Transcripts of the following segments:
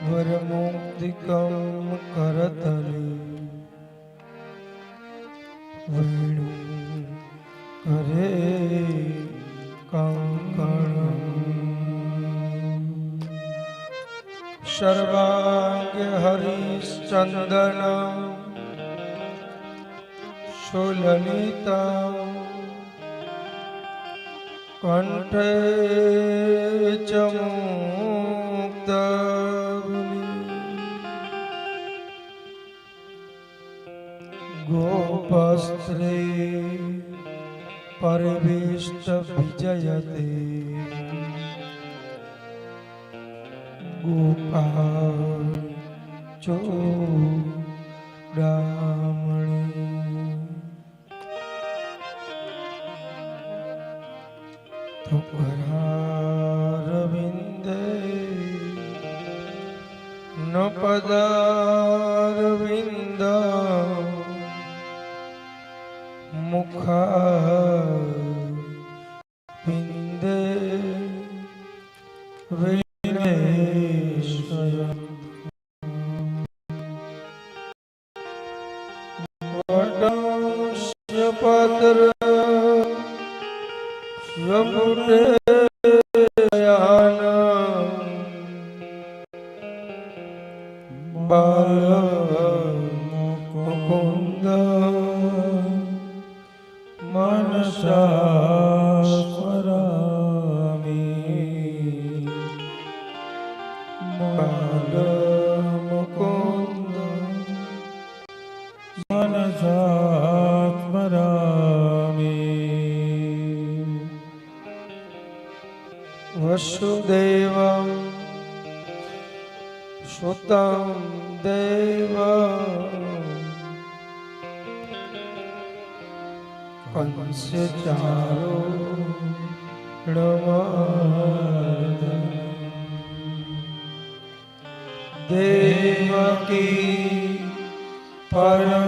વરમુક્તિકમ કરતલે. વેણુ કરે કંકણ સર્વાંગે હરિશ્ચંદન સુલલિતા કંઠે ચ ગોપસ્ત્રે પરવિષ્ટ વિજયતે ગોપાલ બાલ મુકુંદ દેવકી પરમાનંદ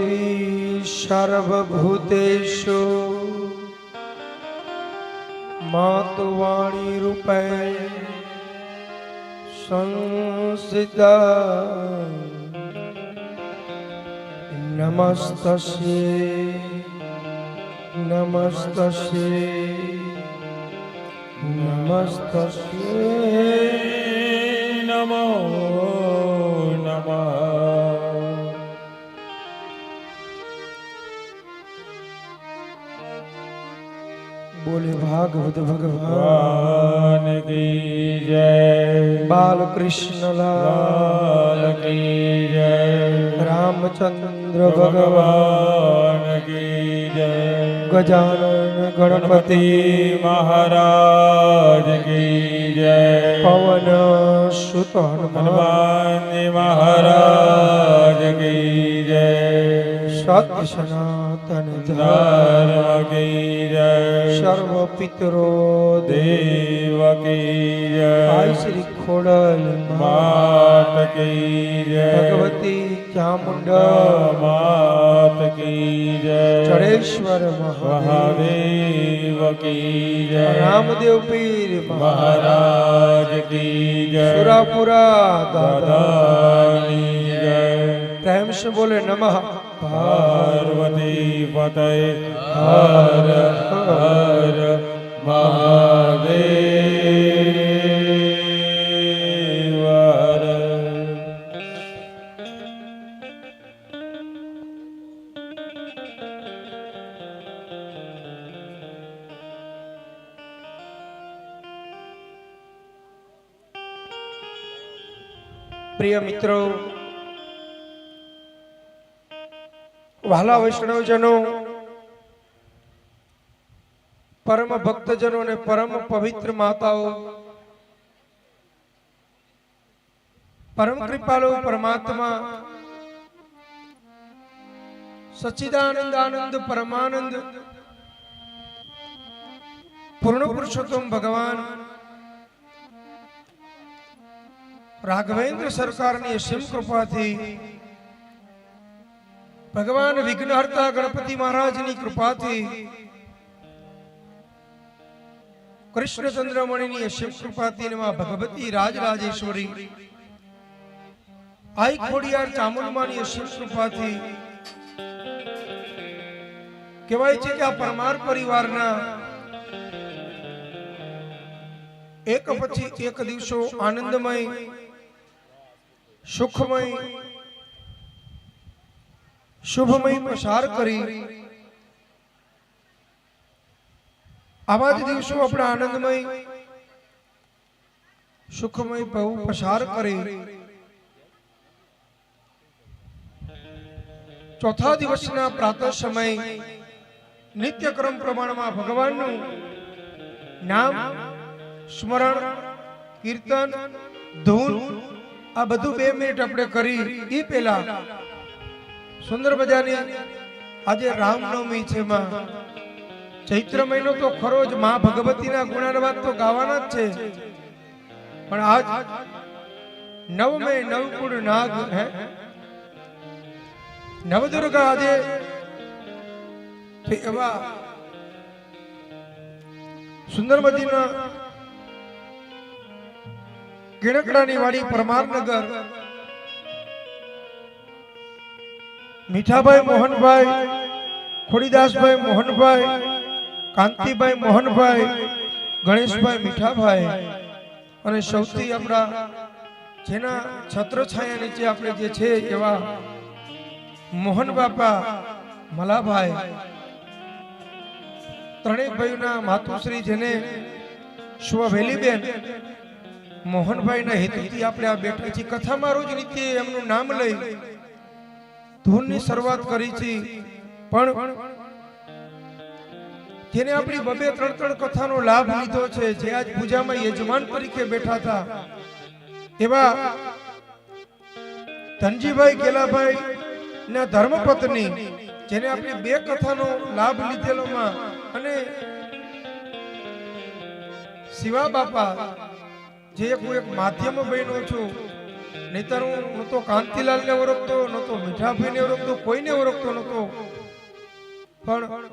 দেবী সর্বভূতেষু মাতৃ রূপে সংসিত নমস্ত নমস্ত নমস্ত নম নমঃ બોલે ભાગવત ભગવાન કી જય. બાલકૃષ્ણ લાલ કી જય. રામચંદ્ર ભગવાન કી જય. ગજાનન ગણપતિ મહારાજ કી જય. પવન સુત હનુમાન મહારાજ કી જય. સત્ય સનાતન ધર્મ ધર્મ કી જય સર્વ પિતરો દેવ દેવ કી જય આઈ શ્રી ખોડલ માત કી જય ભગવતી ચામુંડા માત કી જય ચરેશ્વર મહાદેવ કીર રામદેવ પીર મહારાજ કીર સુરાપુરા દાદા પ્રેમ સે બોલે નમઃ પાર્વતી પતય હર હર મહાદેવ. વહાલા વૈષ્ણવજનો, પરમ ભક્તજનો અને પરમ પવિત્ર માતાઓ, પરમ કૃપાળુ પરમાત્મા સચ્ચિદાનંદ આનંદ પરમાનંદ, પૂર્ણ પુરુષોત્તમ ભગવાન, રાઘવેન્દ્ર સરકારની અસીમ કૃપાથી ભગવાન વિઘ્નહર્તા ગણપતિ મહારાજની કૃપાથી કૃષ્ણચંદ્રમણીની શિવ કૃપાથી માં ભગવતી રાજરાજેશ્વરી આઈ ચામુંડમાની શિવ કૃપાથી કહેવાય છે કે આ પરમાર પરિવારના એક પછી એક દિવસો આનંદમય, સુખમય શુભમય પસાર કરી. આવા જ દિવસો આપણે આનંદમય, સુખમય બહુ પસાર કરી. ચોથા દિવસના પ્રાતઃ સમય નિત્યક્રમ પ્રમાણમાં ભગવાનનું નામ, સ્મરણ, કીર્તન, ધૂન, આ બધું બે મિનિટ આપણે કરી. એ પહેલા સુંદર મજાની આજે રામનવમી છે માં. ચૈત્ર મહિનો તો ખરો જ માં ભગવતીના ગુણાનવાદ તો ગાવાના જ છે. પણ આજ નવમે નવકુળ નાગ, હે? નવદુર્ગા આજે એવા સુંદર મદીના ગીણકડાની વાડી પરમારનગર મીઠાભાઈ મોહનભાઈ, ખોડીદાસભાઈ મોહનભાઈ, કાંતિભાઈ મોહનભાઈ, ગણેશભાઈ મીઠાભાઈ અને સૌથી આપણા જેના છત્રછાયા નીચે આપણે જે છે એવા મોહન બાપા, મલાભાઈ, ત્રણેય ભાઈના માતુશ્રી જેને સ્વવેલીબેન મોહનભાઈના હેતુથી આપણે આ બેઠા છીએ કથામાં રોજ નિત્ય એમનું નામ લઈ ધૂનની શરૂઆત કરી છે. પણ જેને આપણી બબે ત્રણ ત્રણ કથાનો લાભ લીધો છે, જે આજ પૂજામાં યજમાન તરીકે બેઠા હતા. એવા ધનજીભાઈ ગેલાભાઈ ના ધર્મપત્ની, જેને આપણે બે કથાનો લાભ લીધેલોમાં અને શિવા બાપા જે હું એક માધ્યમ બહેનો છું નહીતર હું નહોતો તો કાંતિલાલ ને ઓળખતો, નહોતો તો મીઠાભાઈ ને ઓળખતો, કોઈને ઓળખતો નહોતો. પણ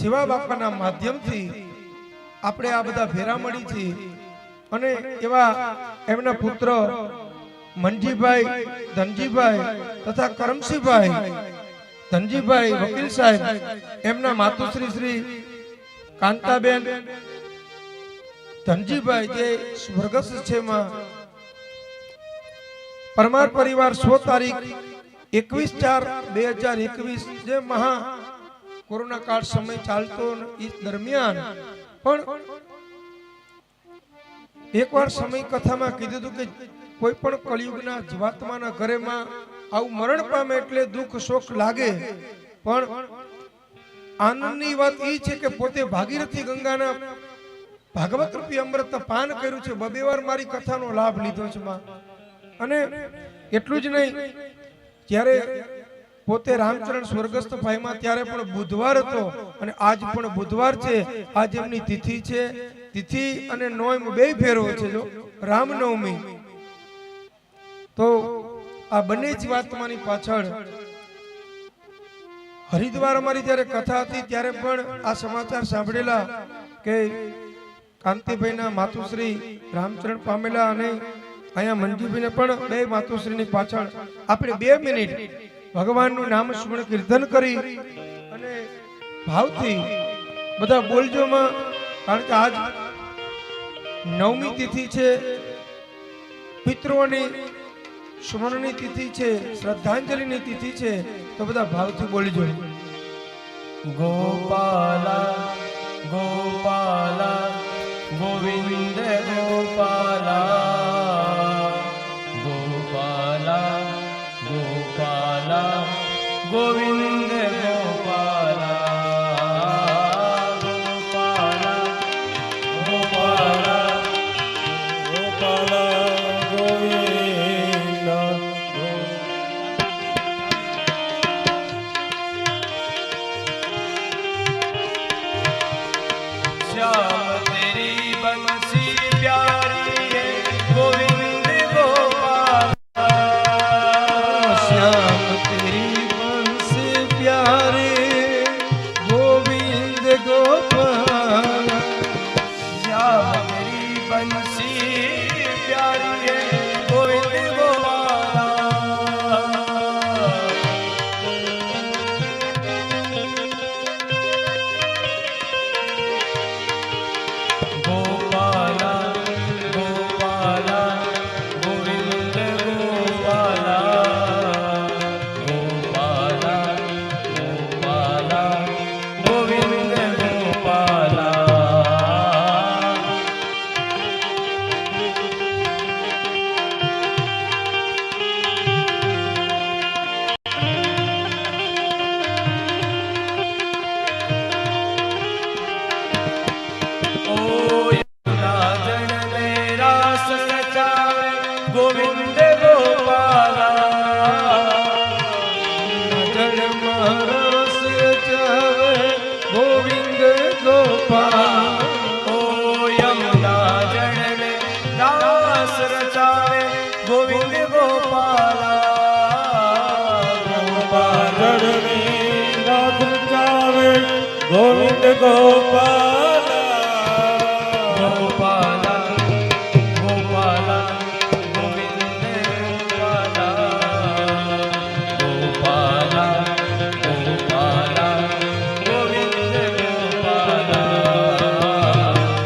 સેવા બાપાના માધ્યમથી આપણે આ બધા ભેરા મળી છે. અને એવા એમના પુત્ર મનજીભાઈ ધનજીભાઈ તથા કરમસિંહભાઈ, ધનજીભાઈ વકીલ સાહેબ, એમના માતુશ્રી શ્રી કાંતાબેન, ધનજીભાઈ જે સ્વર્ગસ્થ છે માં પરમાર પરિવાર સો તારીખ એકવીસ ચાર બે હજાર એકવીસ જે મહા કોરોના કાળ સમય ચાલતો દરમિયાન પણ એકવાર સમય કથામાં કીધું હતું કે કોઈ પણ કળિયુગના જીવાત્માના ઘરેમાં આવું મરણ પામે એટલે દુઃખ શોક લાગે, પણ આનંદની વાત એ છે કે પોતે ભાગીરથી ગંગાના ભાગવત રૂપી અમૃત પાન કર્યું છે, બબે વાર મારી કથાનો લાભ લીધો છે માં. અને એટલું જ નહીં, જ્યારે પોતે રામચરણ સ્વર્ગસ્થ ભાઈમાં ત્યારે પણ બુધવાર હતો અને આજ પણ બુધવાર છે, આજ એમની તિથિ છે, તિથિ અને નોમ બે ફેરવો છે, જો, રામનવમી. તો આ બંને જ વાતમાંની પાછળ હરિદ્વાર અમારી જ્યારે કથા હતી, ત્યારે પણ આ સમાચાર સાંભળેલા કે કાંતિભાઈના માતુશ્રી રામચરણ પામેલા અને અહીંયા મંજુભાઈને પણ બે માતુશ્રીની પાછળ આપણે બે મિનિટ ભગવાનનું નામ સ્મરણ કીર્તન કરી અને ભાવથી બધા બોલજોમાં, કારણ કે આજ નવમી તિથિ છે, પિતૃઓની સ્મરણની તિથિ છે, શ્રદ્ધાંજલિની તિથિ છે, તો બધા ભાવથી બોલજો. ગોપાલા ગોપાલા, ગોવિંદ Allah.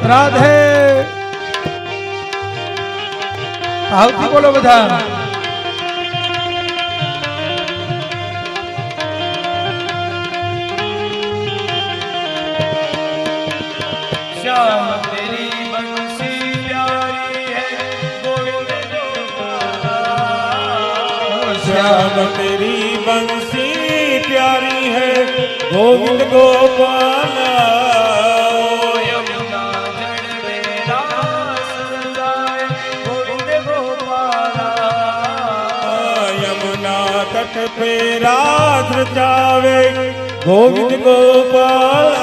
રાધે. આવતી બોલો બધા श्याम तेरी बंसी प्यारी है गोविंद गोपाल यमुना जड़ में रास रचाए गोविंद गोपाला यमुना तट पे रात रचावे गोविंद गोपाल गोपाला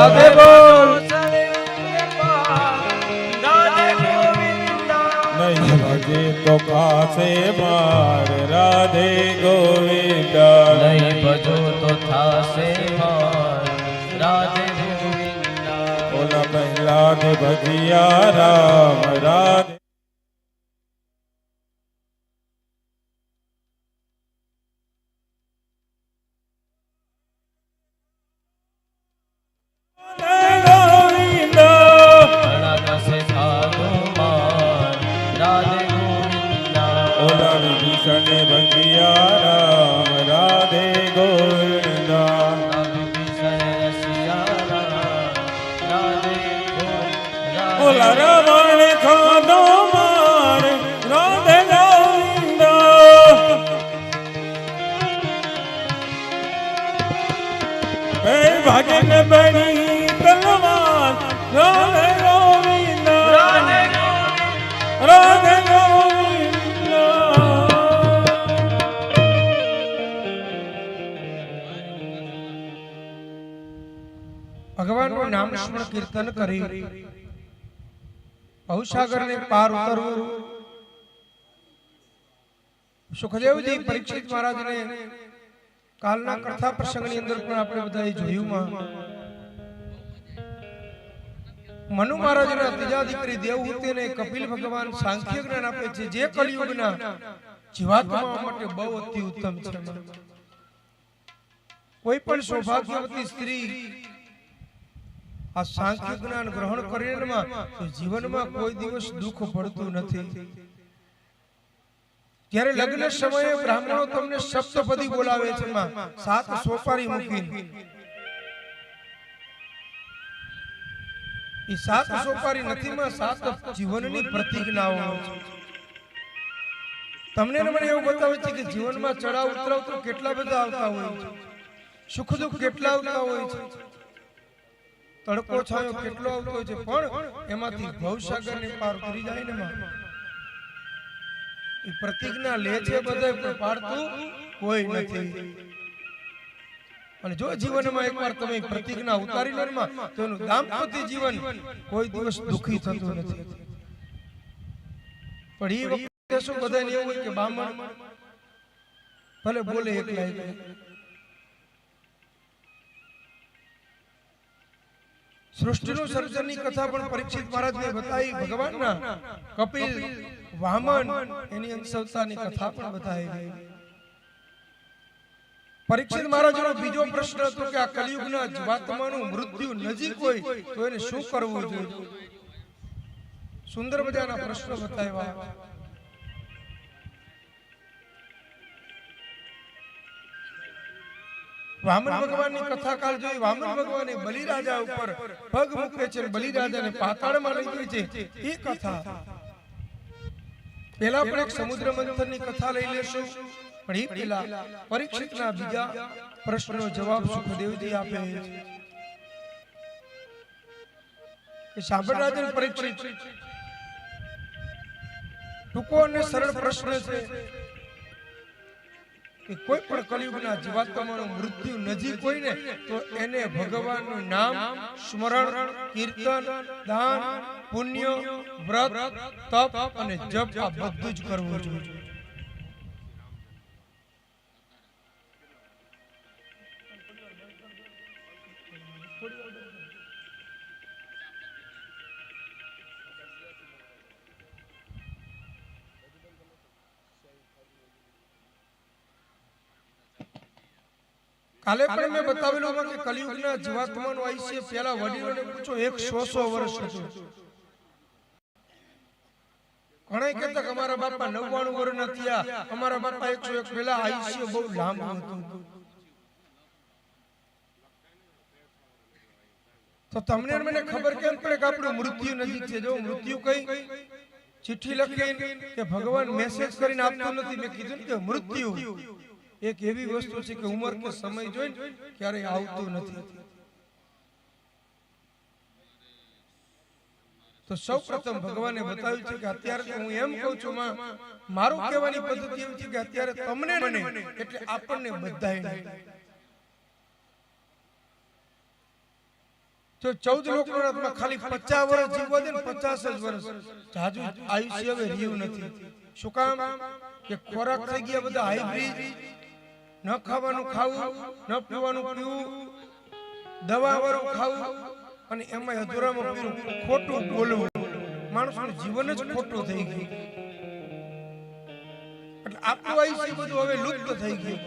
રાધે બોલ. નહીં ભજે તો પાસે માર રાધે ગોવિંદ. નહીં ભજો તો થાશે માર રાધે ગોવિંદ. ઓલા પહેલા ભજિયા રામ રાધે ભગવાનનું નામ સ્મરણ કીર્તન કરી. ભવસાગરને પાર ઉતરવું. સુખદેવજી પરીક્ષિત મહારાજને કાલના કથા પ્રસંગની અંદર પણ આપણે બધાએ જોયું મનુ મહારાજના ત્રીજા દીકરી દેવહૂતિને કપિલ ભગવાન સાંખ્ય જ્ઞાન આપે છે. જે કલિયુગના જીવાત્મા માટે બહુ અતિ ઉત્તમ છે કોઈ પણ સૌભાગ્યવતી સ્ત્રી આ સાંખ્ય જ્ઞાન ગ્રહણ કરીને તો જીવનમાં કોઈ દિવસ દુઃખ પડતું નથી. ત્યારે લગ્ન સમયે બ્રાહ્મણો તમને સપ્તપદી બોલાવે છે સાત સોપારી મૂકીને. એ સાત સોપારી નથી માં, સાત જીવનની પ્રતિજ્ઞાઓ તમને મને એવું બતાવે છે કે જીવનમાં ચડાવ ઉતરાવ તો કેટલા બધા આવતા હોય છે. સુખ દુઃખ કેટલા આવતા હોય છે. તડકો છાયો કેટલો આવતો છે પણ એમાંથી ભવસાગર ને પાર ઉતરી જાય ને પ્રતિજ્ઞા લે છે બધા પણ પાડતું કોઈ નથી. અને જો જીવનમાં એકવાર તમે પ્રતિજ્ઞા ઉતારી લો માં, તો એનું દાંપત્ય જીવન કોઈ દિવસ દુખી થતું નથી. પણ એ વખતે શું બધાને એવું હોય કે બામણ ભલે બોલે એકલા એકલા સૃષ્ટિનું સર્જનની કથા પણ પરીક્ષિત મહારાજને બતાવી ભગવાનના. કપિલ વામન એની અંશવતાની કથા પણ બતાવી પરીક્ષિત મહારાજનો બીજો પ્રશ્ન હતો કે આ કલયુગના જીવાત્માનું મૃત્યુ નજીક હોય તો એને શું કરવું જોઈએ? સુંદર મજાના પ્રશ્નો બતાવ્યા. વામન ભગવાનની કથા કાલ જોઈ વામન ભગવાને બલિરાજા ઉપર પગ મૂકે છે બલિરાજાને પાતાળમાં લઈ જાય છે. એ કથા. પેલા પણ એક સમુદ્ર મંથનની કથા લઈ લેશું, પણ એ પેલા પરીક્ષિતના બીજા પ્રશ્નનો જવાબ સુખદેવજી આપે છે. કે સાંભળ પરીક્ષિત. ટૂંકો અને સરળ પ્રશ્ન છે. કે કોઈ પણ કલયુગના જીવાત્માનું મૃત્યુ નજીક હોય ને, તો એને ભગવાનનું નામ સ્મરણ, કીર્તન, દાન, પુણ્ય, વ્રત, તપ અને જપ આ બધું જ કરવું જોઈએ. કાલે પણ મેં બતાવેલું કે કલયુગના જીવાત્માનું આયુષ્ય પેલા વડીલોને પૂછો એક સો સો વર્ષ હતું ઘણા કહેતા કે અમારા બાપા નવ્વાણું વર્ષના થયા. અમારા બાપા એકસો એક પેલા આયુષ્ય બહુ લાંબુ હતું. તો તમને મને ખબર કેમ પડે કે આપણું મૃત્યુ નજીક છે? જો મૃત્યુ કઈ ચિઠ્ઠી લખી કે ભગવાન મેસેજ કરીને આપતો નથી મેં કીધું કે મૃત્યુ. એક એવી વસ્તુ છે કે ઉંમર કે સમય જોઈને ક્યારેય આવતો નથી. તો સૌ પ્રથમ ભગવાને બતાવ્યું છે કે અત્યારે તો હું એમ કહું છું માં મારું કહેવાની પદ્ધતિ એવી છે કે અત્યારે તમને મને એટલે આપણને બધાય જો ચૌદ લોકો ખાલી પચાસ વર્ષ જીવવા દે ને પચાસ જ વર્ષ જાજુ આયુષ્ય હવે રહ્યું નથી. શું કામ? કે ખોરાક થઈ ગયા બધા હાઈબ્રિડ ન ખાવાનું ખાવું, ન પીવાનું પીવું, દવા વાળું ખાવું અને એમાં અધૂરામાં પીવું ખોટું બોલવું. માણસનું જીવન જ ખોટું થઈ ગયું. એટલે આપણું આયુષ્ય બધું હવે લુપ્ત થઈ ગયું.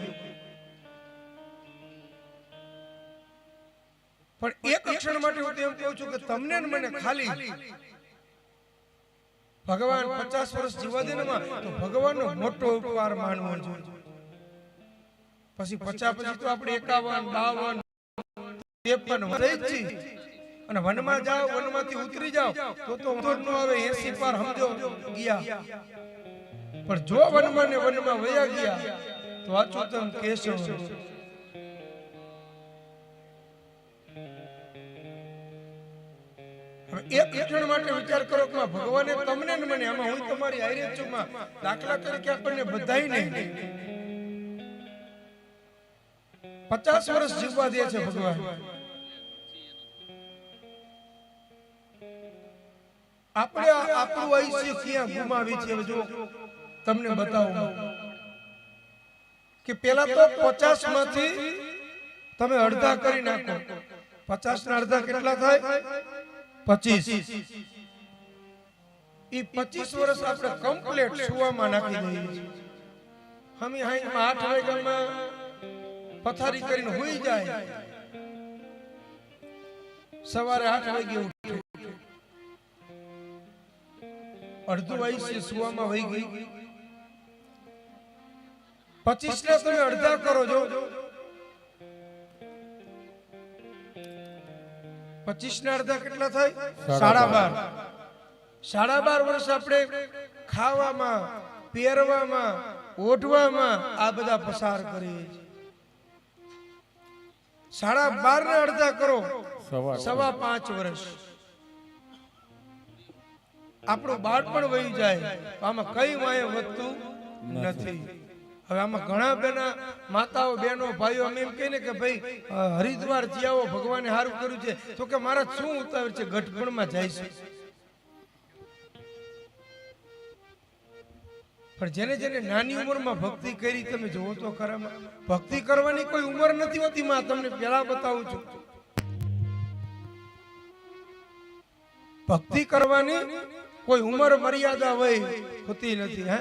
પણ એક ક્ષણ માટે હું એમ કહું છું કે તમને મને ખાલી ભગવાન પચાસ વર્ષ જીવા દે તો ભગવાનનો મોટો ઉપકાર માનવો જોઈએ. પછી પચાસ પછી તો આપણે એકાવન બાવન ત્રેપન જ અને વનમાં જાઓ વનમાંથી ઉતરી જાઓ તો તો વાંધો નો આવે એસી પાર સમજો. ગયા. પણ જો વનમાં ને વનમાં વયા ગયા તો અચુતમ કેશવ. હવે એક ક્ષણ માટે વિચાર કરો કે ભગવાને તમને ને મને આમાં હું તમારી છું દાખલા તરીકે આપણને બધાય નહીં પચાસ વર્ષ જીવવા દે છે ભગવાન. આપણે આપણું આયુષ્ય ક્યાં ગુમાવી છે? જો તમને બતાવું. કે પેલા તો પચાસમાંથી તમે અડધા કરી નાખો. પચાસ ના અડધા કેટલા થાય? પચીસ. એ પચીસ વર્ષ આપણે કમ્પ્લીટ સુવામાં નાખી દઈએ અમે અહીં આઠ વાગ્યામાં પથારી કરીને હોઈ જાય. સવારે આઠ વાગે ઉઠે. અડધું આયુષ્ય સુવામાં વહી ગઈ પચીસ ને તમે અડધા કરો જો પચીસ ને અડધા કેટલા થાય? સાડા બાર. સાડા બાર વર્ષ આપણે ખાવામાં પહેરવામાં ઓઢવામાં આ બધા પસાર કરીએ છીએ. સાડા બાર ને અડધા કરો. સવા પાંચ વર્ષ. આપણું બાળપણ વહી જાય આમાં કઈ વાય વધતું નથી. હવે આમાં ઘણા બેના માતાઓ બહેનો ભાઈઓ અમે એમ કહીને કે ભાઈ હરિદ્વાર જ્યાઓ ભગવાને સારું કર્યું છે. તો કે મારા શું ઉતાવળ છે? ગઠપણમાં જાય છે. પણ જેને જેને નાની ઉંમરમાં ભક્તિ કરી, તમે જોવો તો ખરામાં. ભક્તિ કરવાની કોઈ ઉંમર નથી હોતી, માં, તમને પેલા બતાવું છું. ભક્તિ કરવાની કોઈ ઉંમર મર્યાદા હોય, હોતી નથી, હે?